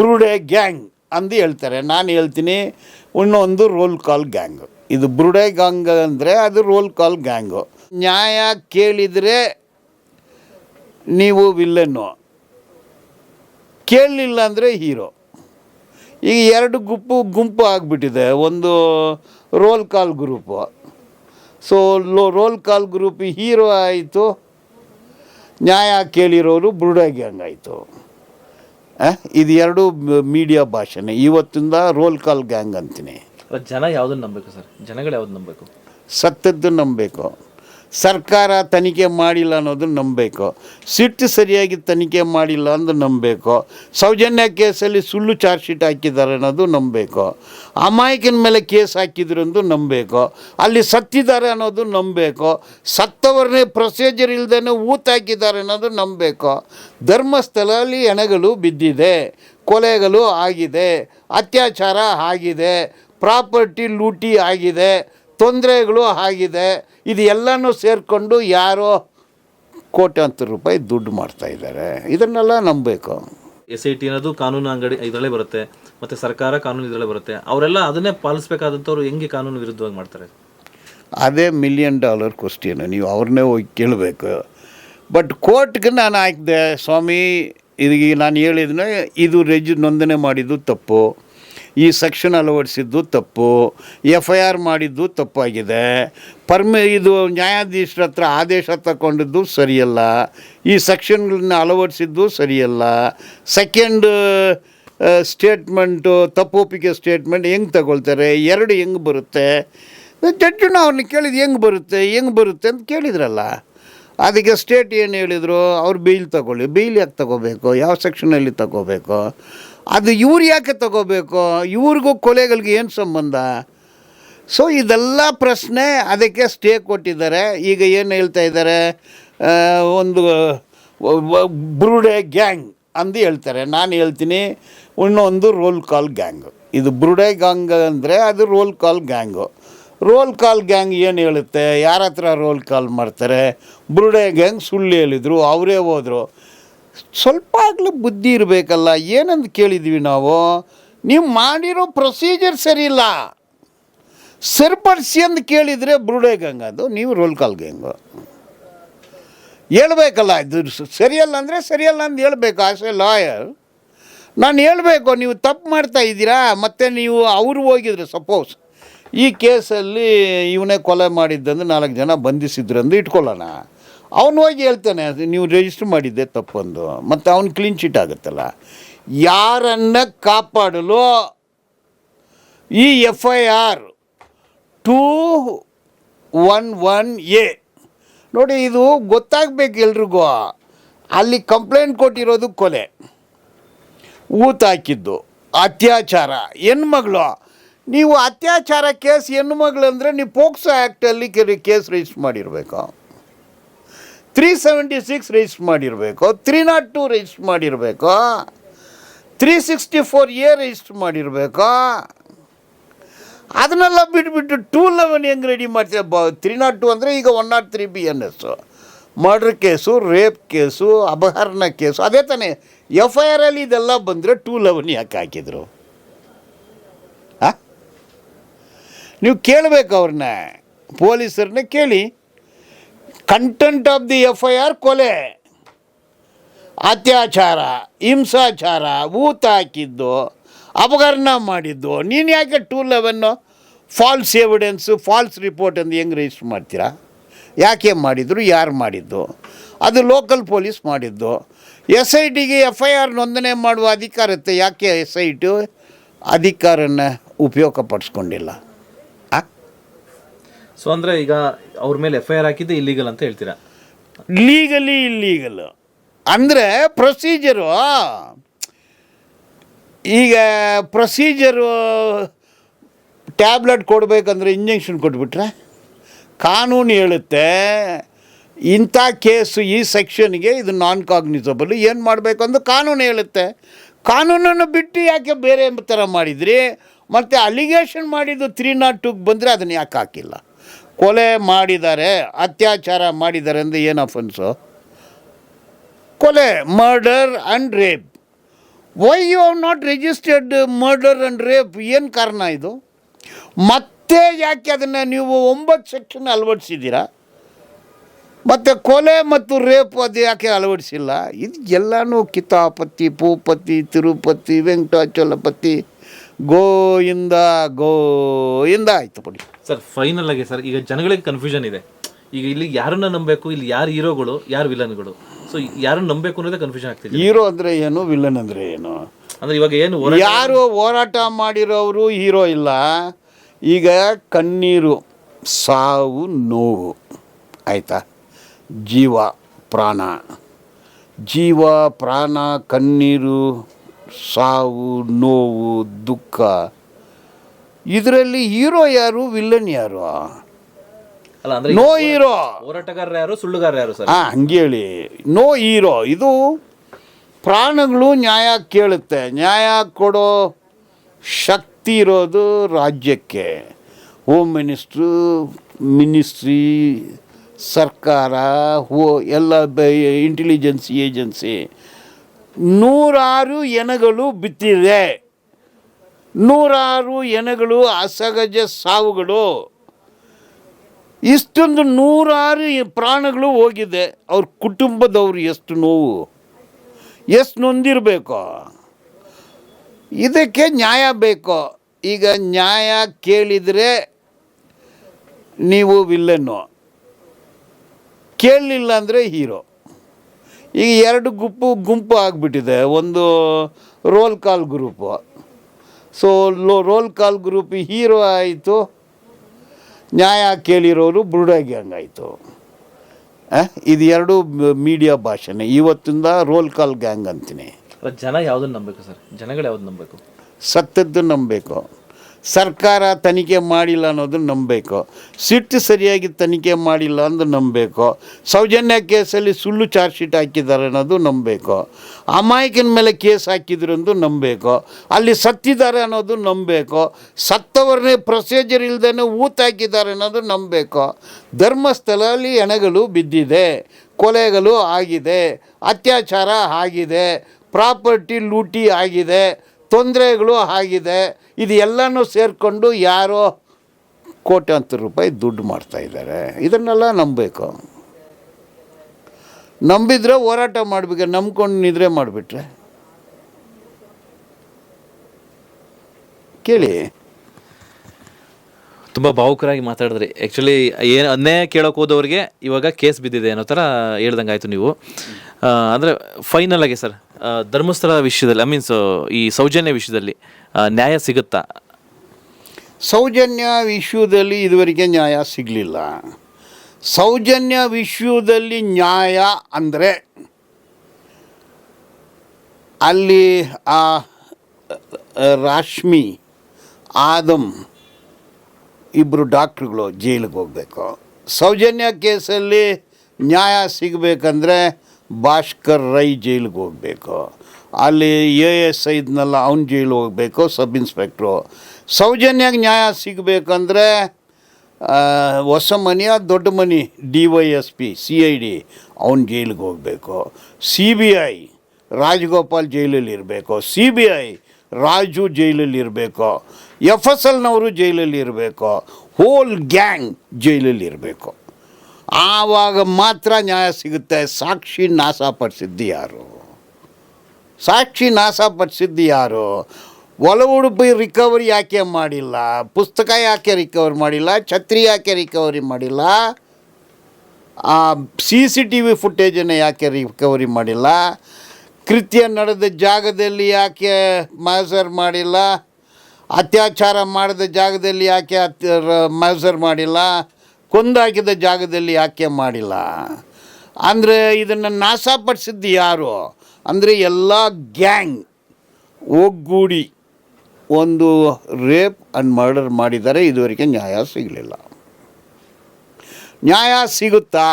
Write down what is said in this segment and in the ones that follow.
ಬ್ರೂಡೆ gang ಅಂದು ಹೇಳ್ತಾರೆ. ನಾನು ಹೇಳ್ತೀನಿ, ಇನ್ನೊಂದು ರೋಲ್ ಕಾಲ್ ಗ್ಯಾಂಗ್ ಇದು ಬ್ರುಡೆ ಗ್ಯಾಂಗ್ ಅಂದರೆ ಅದು ರೋಲ್ ಕಾಲ್ ಗ್ಯಾಂಗು ನ್ಯಾಯ ಕೇಳಿದರೆ ನೀವು ವಿಲ್ಲನ್ನು ಕೇಳಲಿಲ್ಲ ಅಂದರೆ ಹೀರೋ ಈಗ ಎರಡು ಗುಂಪು ಗುಂಪು ಆಗಿಬಿಟ್ಟಿದೆ. ಒಂದು roll call group so low roll call group hero ಆಯಿತು. ನ್ಯಾಯ ಕೇಳಿರೋರು ಬ್ರುಡೆ ಗ್ಯಾಂಗ್ ಆಯಿತು. ಇದು ಎರಡು ಮೀಡಿಯಾ ಭಾಷೆನೇ. ಇವತ್ತಿಂದ ರೋಲ್ ಕಾಲ್ ಗ್ಯಾಂಗ್ ಅಂತೀನಿ. ಜನ ಯಾವ್ದನ್ನ ನಂಬಬೇಕು ಸರ್? ಜನಗಳು ಯಾವ್ದು ನಂಬಬೇಕು? ಸತ್ಯದ್ದು ನಂಬಬೇಕು. ಸರ್ಕಾರ ತನಿಖೆ ಮಾಡಿಲ್ಲ ಅನ್ನೋದು ನಂಬಬೇಕು ಸಿಟ್ಟು ಸರಿಯಾಗಿ ತನಿಖೆ ಮಾಡಿಲ್ಲ ಅಂತ ನಂಬಬೇಕು ಸೌಜನ್ಯ ಕೇಸಲ್ಲಿ ಸುಳ್ಳು ಚಾರ್ಜ್ ಶೀಟ್ ಹಾಕಿದ್ದಾರೆ ಅನ್ನೋದು ನಂಬಬೇಕು ಅಮಾಯಕನ ಮೇಲೆ ಕೇಸ್ ಹಾಕಿದ್ರು ಅಂದು ನಂಬಬೇಕು ಅಲ್ಲಿ ಸತ್ತಿದ್ದಾರೆ ಅನ್ನೋದು ನಂಬಬೇಕು ಸತ್ತವರನ್ನೇ ಪ್ರೊಸೀಜರ್ ಇಲ್ಲದೇ ಊತ ಹಾಕಿದ್ದಾರೆ ಅನ್ನೋದು ನಂಬಬೇಕು ಧರ್ಮಸ್ಥಳದಲ್ಲಿ ಹೆಣಗಳು ಬಿದ್ದಿದೆ, ಕೊಲೆಗಳು ಆಗಿದೆ, ಅತ್ಯಾಚಾರ ಆಗಿದೆ, ಪ್ರಾಪರ್ಟಿ ಲೂಟಿ ಆಗಿದೆ ತೊಂದರೆಗಳು ಆಗಿದೆ. ಇದು ಎಲ್ಲನೂ ಸೇರಿಕೊಂಡು ಯಾರೋ ಕೋಟ್ಯಾಂತರ ರೂಪಾಯಿ ದುಡ್ಡು ಮಾಡ್ತಾ ಇದ್ದಾರೆ. ಇದನ್ನೆಲ್ಲ ನಂಬಬೇಕು. ಎಸ್ ಐ ಟಿ ಅನ್ನೋದು ಕಾನೂನು ಅಂಗಡಿ ಇದರಲ್ಲೇ ಬರುತ್ತೆ. ಮತ್ತು ಸರ್ಕಾರ ಕಾನೂನು ಇದರಲ್ಲೇ ಬರುತ್ತೆ. ಅವರೆಲ್ಲ ಅದನ್ನೇ ಪಾಲಿಸ್ಬೇಕಾದಂಥವ್ರು ಹೆಂಗೆ ಕಾನೂನು ವಿರುದ್ಧವಾಗಿ ಮಾಡ್ತಾರೆ? ಅದೇ ಮಿಲಿಯನ್ ಡಾಲರ್ ಕ್ವಶ್ಚನ್ ನೀವು ಅವ್ರನ್ನೇ ಹೋಗಿ ಕೇಳಬೇಕು. ಬಟ್ ಕೋರ್ಟ್ಗೆ ನಾನು ಹಾಕಿದೆ. ಸ್ವಾಮಿ ಇದೀಗ ನಾನು ಹೇಳಿದ್ನೆ ಇದು ರೆಜ್ ನೋಂದಣಿ ಮಾಡಿದ್ದು ತಪ್ಪು. ಈ ಸೆಕ್ಷನ್ ಅಳವಡಿಸಿದ್ದು ತಪ್ಪು ಎಫ್ ಐ ಆರ್ ಮಾಡಿದ್ದು ತಪ್ಪಾಗಿದೆ. ಪರ್ಮಿ, ಇದು ನ್ಯಾಯಾಧೀಶರ ಹತ್ರ ಆದೇಶ ತಗೊಂಡಿದ್ದು ಸರಿಯಲ್ಲ. ಈ ಸೆಕ್ಷನ್ಗಳನ್ನ ಅಳವಡಿಸಿದ್ದು ಸರಿಯಲ್ಲ. ಸೆಕೆಂಡ್ ಸ್ಟೇಟ್ಮೆಂಟು, ತಪ್ಪೊಪ್ಪಿಗೆ ಸ್ಟೇಟ್ಮೆಂಟ್ ಹೆಂಗೆ ತಗೊಳ್ತಾರೆ? ಎರಡು ಹೆಂಗೆ ಬರುತ್ತೆ? ಜಡ್ಜನ್ನು ಅವ್ರನ್ನ ಕೇಳಿದ್ದು ಹೆಂಗೆ ಬರುತ್ತೆ? ಹೆಂಗೆ ಬರುತ್ತೆ ಅಂತ ಕೇಳಿದ್ರಲ್ಲ. ಅದಕ್ಕೆ ಸ್ಟೇಟ್ ಏನು ಹೇಳಿದರು? ಅವ್ರು ಬೀಲ್ ತಗೊಳ್ಳಿ. ಬೀಲ್ ಯಾಕೆ ತಗೋಬೇಕು? ಯಾವ ಸೆಕ್ಷನಲ್ಲಿ ತಗೋಬೇಕು? ಅದು ಇವ್ರು ಯಾಕೆ ತಗೋಬೇಕು? ಇವ್ರಿಗೂ ಕೊಲೆಗಳಿಗೆ ಏನು ಸಂಬಂಧ? ಸೊ ಇದೆಲ್ಲ ಪ್ರಶ್ನೆ ಅದಕ್ಕೆ ಸ್ಟೇ ಕೊಟ್ಟಿದ್ದಾರೆ. ಈಗ ಏನು ಹೇಳ್ತಾ ಇದ್ದಾರೆ? ಒಂದು ಬ್ರೂಡೆ ಗ್ಯಾಂಗ್ ಅಂದು ಹೇಳ್ತಾರೆ. ನಾನು ಹೇಳ್ತೀನಿ, ಇನ್ನೊಂದು ರೋಲ್ ಕಾಲ್ ಗ್ಯಾಂಗ್ ಇದು ಬ್ರುಡೆ ಗ್ಯಾಂಗ್ ಅಂದರೆ ಅದು roll call gang roll call gang ಏನು ಹೇಳುತ್ತೆ? ಯಾರ ಹತ್ರ ರೋಲ್ ಕಾಲ್ ಮಾಡ್ತಾರೆ? ಬುರುಡೆ ಗ್ಯಾಂಗ್ ಸುಳ್ಳು ಹೇಳಿದರು, ಅವರೇ ಹೋದರು. ಸ್ವಲ್ಪ ಆಗಲೂ ಬುದ್ಧಿ ಇರಬೇಕಲ್ಲ ಏನಂತ ಕೇಳಿದ್ವಿ ನಾವು? ನೀವು ಮಾಡಿರೋ ಪ್ರೊಸೀಜರ್ ಸರಿಯಿಲ್ಲ ಸರಿಪಡಿಸಿ ಅಂತ ಕೇಳಿದರೆ ಬ್ರುಡೆ ಗ್ಯಾಂಗ್ ಅದು, ನೀವು ರೋಲ್ ಕಾಲ್ ಗ್ಯಾಂಗು. ಹೇಳ್ಬೇಕಲ್ಲ, ಇದು ಸರಿಯಲ್ಲ ಅಂದರೆ ಸರಿಯಲ್ಲ ಅಂತ ಹೇಳಬೇಕು, ಆಸ್ ಎ ಲಾಯರ್. ನಾನು ಹೇಳಬೇಕು, ನೀವು ತಪ್ಪು ಮಾಡ್ತಾ ಇದ್ದೀರಾ? ಮತ್ತು ನೀವು ಅವರು ಹೋಗಿದ್ರೆ, ಸಪೋಸ್. ಈ ಕೇಸಲ್ಲಿ ಇವನೇ ಕೊಲೆ ಮಾಡಿದ್ದಂದು ನಾಲ್ಕು ಜನ ಬಂಧಿಸಿದ್ರು ಅಂದ್ರೆ ಇಟ್ಕೊಳ್ಳೋಣ. ಅವನು ಹೋಗಿ ಹೇಳ್ತಾನೆ ನೀವು ರಿಜಿಸ್ಟರ್ ಮಾಡಿದ್ದೆ ತಪ್ಪೊಂದು. ಮತ್ತು ಅವ್ನು ಕ್ಲೀನ್ ಚಿಟ್ ಆಗುತ್ತಲ್ಲ. ಯಾರನ್ನ ಕಾಪಾಡಲು ಈ F I R two one one A ನೋಡಿ, ಇದು ಗೊತ್ತಾಗಬೇಕು ಎಲ್ರಿಗೂ. ಅಲ್ಲಿ ಕಂಪ್ಲೇಂಟ್ ಕೊಟ್ಟಿರೋದು ಕೊಲೆ. ಊತ ಹಾಕಿದ್ದು. ಅತ್ಯಾಚಾರ. ಹೆಣ್ಮಗಳು. ನೀವು ಅತ್ಯಾಚಾರ ಕೇಸ್ ಹೆಣ್ಣು ಮಗಳಂದರೆ ನೀವು ಪೋಕ್ಸೋ ಆ್ಯಕ್ಟಲ್ಲಿ ಕೇಸ್ ರಿಜಿಸ್ಟರ್ ಮಾಡಿರಬೇಕು. ತ್ರೀ ಸೆವೆಂಟಿ ಸಿಕ್ಸ್ ರಿಜಿಸ್ಟರ್ ಮಾಡಿರಬೇಕು. ತ್ರೀ ನಾಟ್ ಟು ರಿಜಿಸ್ಟರ್ ಮಾಡಿರಬೇಕು. Three sixty four A register ಮಾಡಿರಬೇಕು. ಅದನ್ನೆಲ್ಲ ಬಿಟ್ಬಿಟ್ಟು ಟೂ ಲೆವೆನ್ ಹೆಂಗೆ ರೆಡಿ ಮಾಡ್ತೀವಿ ಬ ತ್ರೀ ನಾಟ್ ಟು ಅಂದರೆ ಈಗ one nought three B N S murder case rape case, ಅಪಹರಣ ಕೇಸು, ಅದೇ ತಾನೇ ಎಫ್ ಐ ಆರಲ್ಲಿ ಇದೆಲ್ಲ ಬಂದರೆ ಟೂ ಲೆವೆನ್ ಯಾಕೆ ಹಾಕಿದರು ಹಾಂ ನೀವು ಕೇಳಬೇಕು ಅವ್ರನ್ನ. ಪೊಲೀಸರನ್ನ ಕೇಳಿ. Content of the F I R ಕೊಲೆ. ಅತ್ಯಾಚಾರ, ಹಿಂಸಾಚಾರ, ಊತ ಹಾಕಿದ್ದು ಅಪಘರ್ಣ ಮಾಡಿದ್ದು. ನೀನು ಯಾಕೆ two eleven false evidence false report ಅಂತ ಹೆಂಗೆ ರಿಜಿಸ್ಟರ್ ಮಾಡ್ತೀರಾ? ಯಾಕೆ ಮಾಡಿದ್ರು, ಯಾರು ಮಾಡಿದ್ದು? ಅದು ಲೋಕಲ್ ಪೊಲೀಸ್ ಮಾಡಿದ್ದು. ಎಸ್ ಐ ಟಿಗೆ ಎಫ್ ಐ ಆರ್ ನೋಂದಣಿ ಮಾಡುವ ಅಧಿಕಾರ ಇರುತ್ತೆ ಯಾಕೆ ಎಸ್ ಐ ಟು ಅಧಿಕಾರನ ಉಪಯೋಗ ಪಡಿಸ್ಕೊಂಡಿಲ್ಲ ಆ ಸೊ ಅಂದ್ರೆ ಈಗ ಅವ್ರ ಮೇಲೆ ಎಫ್ ಐ ಆರ್ ಇಲ್ಲಿಗಲ್ ಅಂತ ಹೇಳ್ತೀರಾ? ಲೀಗಲಿ ಇಲ್ಲೀಗಲ್ ಅಂದರೆ ಪ್ರೊಸೀಜರು ಈಗ ಪ್ರೊಸೀಜರು ಟ್ಯಾಬ್ಲೆಟ್ ಕೊಡಬೇಕಂದ್ರೆ ಇಂಜೆಕ್ಷನ್ ಕೊಟ್ಬಿಟ್ರೆ ಕಾನೂನು ಹೇಳುತ್ತೆ, ಇಂಥ ಕೇಸು ಈ ಸೆಕ್ಷನ್ಗೆ ಇದು ನಾನ್ ಕಾಗ್ನಿಸಬಲ್ ಏನು ಮಾಡಬೇಕು ಅಂತ ಕಾನೂನು ಹೇಳುತ್ತೆ. ಕಾನೂನನ್ನು ಬಿಟ್ಟು ಯಾಕೆ ಬೇರೆ ಥರ ಮಾಡಿದ್ರಿ? ಮತ್ತು ಅಲಿಗೇಷನ್ ಮಾಡಿದ್ದು ತ್ರೀ ನಾಟ್ ಟೂಗೆ ಬಂದರೆ ಅದನ್ನು ಯಾಕೆ ಹಾಕಿಲ್ಲ? ಕೊಲೆ ಮಾಡಿದ್ದಾರೆ ಅತ್ಯಾಚಾರ ಮಾಡಿದ್ದಾರೆ ಅಂದರೆ ಏನು ಅಫೆನ್ಸು ಕೊಲೆ murder and rape why you have not registered murder and rape ಏನು ಕಾರಣ ಇದು? ಮತ್ತೆ ಯಾಕೆ ಅದನ್ನು ನೀವು ಒಂಬತ್ತು ಸೆಕ್ಷನ್ ಅಳವಡಿಸಿದ್ದೀರಾ? ಮತ್ತು ಕೊಲೆ ಮತ್ತು ರೇಪ್ ಅದು ಯಾಕೆ ಅಳವಡಿಸಿಲ್ಲ? ಇದು ಎಲ್ಲನೂ ಕಿತಾಪತಿ ಪೂಪತಿ ತಿರುಪತಿ, ವೆಂಕಟಾಚಲಪತಿ ಗೋಯಿಂದ ಗೋಯಿಂದ ಆಯ್ತು ಬಿಡಿ. ಸರ್ ಫೈನಲ್ ಆಗಿ ಸರ್ ಈಗ ಜನಗಳಿಗೆ ಕನ್ಫ್ಯೂಷನ್ ಇದೆ. ಈಗ ಇಲ್ಲಿ ಯಾರನ್ನ ನಂಬಬೇಕು ಇಲ್ಲಿ ಯಾರು ಹೀರೋಗಳು ಯಾರು ವಿಲನ್ಗಳು ಸೊ ಯಾರನ್ನ ನಂಬಬೇಕು ಅನ್ನೋದೇ ಕನ್ಫ್ಯೂಷನ್ ಆಗ್ತಿದೆ. ಹೀರೋ ಅಂದರೆ ಏನು ವಿಲನ್ ಅಂದರೆ ಏನು? ಅಂದ್ರೆ ಇವಾಗ ಏನು ಹೋರಾಟ- ಯಾರು ಹೋರಾಟ ಮಾಡಿರೋರು ಹೀರೋ ಇಲ್ಲ. ಈಗ ಕಣ್ಣೀರು ಸಾವು ನೋವು ಆಯಿತಾ? ಜೀವ ಪ್ರಾಣ. ಜೀವ ಪ್ರಾಣ ಕಣ್ಣೀರು ಸಾವು ನೋವು ದುಃಖ. ಇದರಲ್ಲಿ ಹೀರೋ ಯಾರು ವಿಲ್ಲನ್ ಯಾರು? ಅಲ್ಲ ಅಂದ್ರೆ ನೋ ಹೀರೋ. ಹೋರಾಟಗಾರ ಯಾರು ಸುಳ್ಳುಗಾರ ಯಾರು ಸರ್? ಹಾಂ ಹಂಗೇಳಿ ನೋ ಹೀರೋ. ಇದು ಪ್ರಾಣಗಳು ನ್ಯಾಯ ಕೇಳುತ್ತೆ. ನ್ಯಾಯ ಕೊಡೋ ಶಕ್ತಿ ಇರೋದು ರಾಜ್ಯಕ್ಕೆ. ಹೋಮ್ ಮಿನಿಸ್ಟ್ರು ಮಿನಿಸ್ಟ್ರಿ ಸರ್ಕಾರ ಹೋ ಎಲ್ಲ ಇಂಟೆಲಿಜೆನ್ಸ್ ಏಜೆನ್ಸಿ ನೂರಾರು ಎನಗಳು ಬಿತ್ತಿದೆ ನೂರಾರು ಎನಗಳು ಅಸಹಜ ಸಾವುಗಳು. ಇಷ್ಟೊಂದು ನೂರಾರು ಪ್ರಾಣಗಳು ಹೋಗಿದೆ. ಅವ್ರ ಕುಟುಂಬದವ್ರು ಎಷ್ಟು ನೋವು. ಎಷ್ಟು ನೊಂದಿರಬೇಕು. ಇದಕ್ಕೆ ನ್ಯಾಯ ಬೇಕು. ಈಗ ನ್ಯಾಯ ಕೇಳಿದರೆ ನೀವು ವಿಲ್ಲನ್ನು. ಕೇಳಲಿಲ್ಲ ಅಂದರೆ ಹೀರೋ. ಈಗ ಎರಡು ಗುಂಪು ಗುಂಪು ಆಗಿಬಿಟ್ಟಿದೆ. ಒಂದು roll call group. So low roll call group hero ಆಯಿತು. ನ್ಯಾಯ ಕೇಳಿರೋರು ಬುರುಡ ಗ್ಯಾಂಗ್ ಆಯಿತು ಇದು ಎರಡು ಮೀಡಿಯಾ ಭಾಷೆನೇ. ಇವತ್ತಿಂದ ರೋಲ್ ಕಾಲ್ ಗ್ಯಾಂಗ್ ಅಂತೀನಿ. ಜನ ಯಾವುದನ್ನು ನಂಬಬೇಕು ಸರ್? ಜನಗಳು ಯಾವ್ದು ನಂಬಬೇಕು? ಸತ್ಯದ್ದು ನಂಬಬೇಕು. ಸರ್ಕಾರ ತನಿಖೆ ಮಾಡಿಲ್ಲ ಅನ್ನೋದನ್ನು ನಂಬಬೇಕು ಸಿಟ್ಟು ಸರಿಯಾಗಿ ತನಿಖೆ ಮಾಡಿಲ್ಲ ಅಂದು ನಂಬಬೇಕು ಸೌಜನ್ಯ ಕೇಸಲ್ಲಿ ಸುಳ್ಳು ಚಾರ್ಜ್ ಶೀಟ್ ಹಾಕಿದ್ದಾರೆ ಅನ್ನೋದು ನಂಬಬೇಕು ಅಮಾಯಕನ ಮೇಲೆ ಕೇಸ್ ಹಾಕಿದ್ರು ಅಂದು ನಂಬಬೇಕು ಅಲ್ಲಿ ಸತ್ತಿದ್ದಾರೆ ಅನ್ನೋದು ನಂಬಬೇಕು ಸತ್ತವರನ್ನೇ ಪ್ರೊಸೀಜರ್ ಇಲ್ಲದೇ ಊತ ಹಾಕಿದ್ದಾರೆ ಅನ್ನೋದು ನಂಬಬೇಕು ಧರ್ಮಸ್ಥಳದಲ್ಲಿ ಹೆಣಗಳು ಬಿದ್ದಿದೆ. ಕೊಲೆಗಳು ಆಗಿದೆ. ಅತ್ಯಾಚಾರ ಆಗಿದೆ. ಪ್ರಾಪರ್ಟಿ ಲೂಟಿ ಆಗಿದೆ. ತೊಂದರೆಗಳು ಆಗಿದೆ. ಇದು ಎಲ್ಲನೂ ಸೇರಿಕೊಂಡು ಯಾರೋ ಕೋಟ್ಯಾಂತರ ರೂಪಾಯಿ ದುಡ್ಡು ಮಾಡ್ತಾ ಇದ್ದಾರೆ. ಇದನ್ನೆಲ್ಲ ನಂಬಬೇಕು. ನಂಬಿದ್ರೆ ಹೋರಾಟ ಮಾಡಬೇಕು ನಂಬ್ಕೊಂಡು ನಿದ್ರೆ ಮಾಡಿಬಿಟ್ರೆ. ಕೇಳಿ. ತುಂಬ ಭಾವುಕರಾಗಿ ಮಾತಾಡಿದ್ರಿ. ಆ್ಯಕ್ಚುಲಿ ಏನು ಅನ್ಯಾಯ ಕೇಳೋಕೆ ಹೋದವ್ರಿಗೆ ಇವಾಗ ಕೇಸ್ ಬಿದ್ದಿದೆ ಅನ್ನೋ ಥರ ಹೇಳ್ದಂಗೆ ಆಯಿತು ನೀವು ಅಂದರೆ ಫೈನಲ್ ಆಗಿ ಸರ್. ಧರ್ಮಸ್ಥಳ ವಿಷಯದಲ್ಲಿ ಐ ಮೀನ್ಸ್ ಈ ಸೌಜನ್ಯ ವಿಷಯದಲ್ಲಿ ನ್ಯಾಯ ಸಿಗುತ್ತಾ? ಸೌಜನ್ಯ ವಿಷಯದಲ್ಲಿ ಇದುವರೆಗೆ ನ್ಯಾಯ ಸಿಗಲಿಲ್ಲ. ಸೌಜನ್ಯ ವಿಷಯದಲ್ಲಿ ನ್ಯಾಯ ಅಂದರೆ, ಅಲ್ಲಿ ಆ ರಾಶ್ಮಿ ಆದಮ್ ಇಬ್ಬರು ಡಾಕ್ಟ್ರುಗಳು ಜೈಲಿಗೆ ಹೋಗಬೇಕು. ಸೌಜನ್ಯ ಕೇಸಲ್ಲಿ ನ್ಯಾಯ ಸಿಗಬೇಕಂದ್ರೆ ಭಾಸ್ಕರ್ ರೈ ಜೈಲಿಗೆ ಹೋಗಬೇಕು. ಅಲ್ಲಿ ಎ ಎಸ್ ಐದ್ನಲ್ಲ ಅವ್ನ ಜೈಲಿಗೆ ಹೋಗಬೇಕು, ಸಬ್ ಇನ್ಸ್ಪೆಕ್ಟ್ರು. ಸೌಜನ್ಯಾಗ ನ್ಯಾಯ ಸಿಗಬೇಕಂದ್ರೆ ಹೊಸ ಮನೆಯ ದೊಡ್ಡ ಮನಿ, D Y S P, C I D, ಅವ್ನ ಜೈಲಿಗೆ ಹೋಗಬೇಕು. ಸಿ ಬಿ ಐ, ರಾಜಗೋಪಾಲ್ ಜೈಲಲ್ಲಿ ಇರಬೇಕು. ಸಿ ಬಿ ಐ, ರಾಜು ಜೈಲಲ್ಲಿ ಇರಬೇಕು. ಎಫ್ ಎಸ್ ಎಲ್ನವರು ಜೈಲಲ್ಲಿ ಇರಬೇಕು. ಹೋಲ್ ಗ್ಯಾಂಗ್ ಜೈಲಲ್ಲಿ ಇರಬೇಕು. ಆವಾಗ ಮಾತ್ರ ನ್ಯಾಯ ಸಿಗುತ್ತೆ. ಸಾಕ್ಷಿ ನಾಶಪಡಿಸಿದ್ದು ಯಾರು? ಸಾಕ್ಷಿ ನಾಶಪಡಿಸಿದ್ದು ಯಾರು? ಒಲ ಉಡುಪಿ ರಿಕವರಿ ಯಾಕೆ ಮಾಡಿಲ್ಲ? ಪುಸ್ತಕ ಯಾಕೆ ರಿಕವರಿ ಮಾಡಿಲ್ಲ? ಛತ್ರಿ ಯಾಕೆ ರಿಕವರಿ ಮಾಡಿಲ್ಲ? ಸಿ ಸಿ ಟಿ ವಿ ಫುಟೇಜನ್ನು ಯಾಕೆ ರಿಕವರಿ ಮಾಡಿಲ್ಲ? ಕೃತ್ಯ ನಡೆದ ಜಾಗದಲ್ಲಿ ಯಾಕೆ ಮಾಸರ್ ಮಾಡಿಲ್ಲ? ಅತ್ಯಾಚಾರ ಮಾಡಿದ ಜಾಗದಲ್ಲಿ ಯಾಕೆ ಅತ್ಯ ಮಾಸರ್ ಮಾಡಿಲ್ಲ? ಕೊಂದಾಕಿದ ಜಾಗದಲ್ಲಿ ಯಾಕೆ ಮಾಡಿಲ್ಲ? ಅಂದರೆ ಇದನ್ನು ನಾಶಪಡಿಸಿದ್ದು ಯಾರು? ಅಂದರೆ ಎಲ್ಲ ಗ್ಯಾಂಗ್ ಒಗ್ಗೂಡಿ ಒಂದು ರೇಪ್ ಆ್ಯಂಡ್ ಮರ್ಡರ್ ಮಾಡಿದ್ದಾರೆ ಇದುವರೆಗೆ ನ್ಯಾಯ ಸಿಗಲಿಲ್ಲ. ನ್ಯಾಯ ಸಿಗುತ್ತಾ?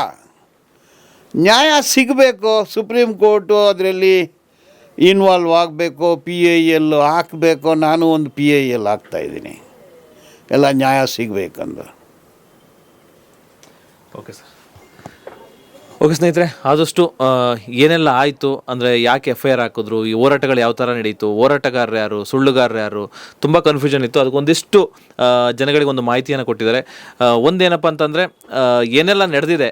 ನ್ಯಾಯ ಸಿಗಬೇಕು. ಸುಪ್ರೀಂ ಕೋರ್ಟು ಅದರಲ್ಲಿ ಇನ್ವಾಲ್ವ್ ಆಗಬೇಕು ಪಿ ಐ ಎಲ್ ಹಾಕಬೇಕು. ನಾನು ಒಂದು ಪಿ ಐ ಎಲ್ ಹಾಕ್ತಾಯಿದ್ದೀನಿ ಎಲ್ಲ ನ್ಯಾಯ ಸಿಗಬೇಕಂದು. ಓಕೆ ಸರ್ ಓಕೆ ಸ್ನೇಹಿತರೆ. ಆದಷ್ಟು ಏನೆಲ್ಲ ಆಯಿತು ಅಂದರೆ ಯಾಕೆ ಎಫ್ ಐ ಆರ್ ಹಾಕಿದ್ರು ಈ ಹೋರಾಟಗಳು ಯಾವ ಥರ ನಡೀತು ಹೋರಾಟಗಾರರು ಯಾರು ಸುಳ್ಳುಗಾರರು ಯಾರು ತುಂಬ ಕನ್ಫ್ಯೂಷನ್ ಇತ್ತು. ಅದಕ್ಕೊಂದಿಷ್ಟು ಜನಗಳಿಗೆ ಒಂದು ಮಾಹಿತಿಯನ್ನು ಕೊಟ್ಟಿದ್ದಾರೆ. ಒಂದೇನಪ್ಪ ಅಂತಂದರೆ ಏನೆಲ್ಲ ನಡೆದಿದೆ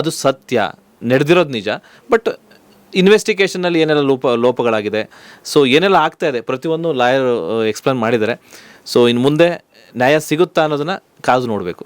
ಅದು ಸತ್ಯ ನಡೆದಿರೋದು ನಿಜ ಬಟ್ ಇನ್ವೆಸ್ಟಿಗೇಷನಲ್ಲಿ ಏನೆಲ್ಲ ಲೋಪ ಲೋಪಗಳಾಗಿದೆ. ಸೊ ಏನೆಲ್ಲ ಆಗ್ತಾ ಇದೆ ಪ್ರತಿಯೊಂದು ಲಾಯರ್ ಎಕ್ಸ್ಪ್ಲೇನ್ ಮಾಡಿದ್ದಾರೆ. ಸೊ ಇನ್ನು ಮುಂದೆ ನ್ಯಾಯ ಸಿಗುತ್ತಾ ಅನ್ನೋದನ್ನು ಕಾದು ನೋಡಬೇಕು.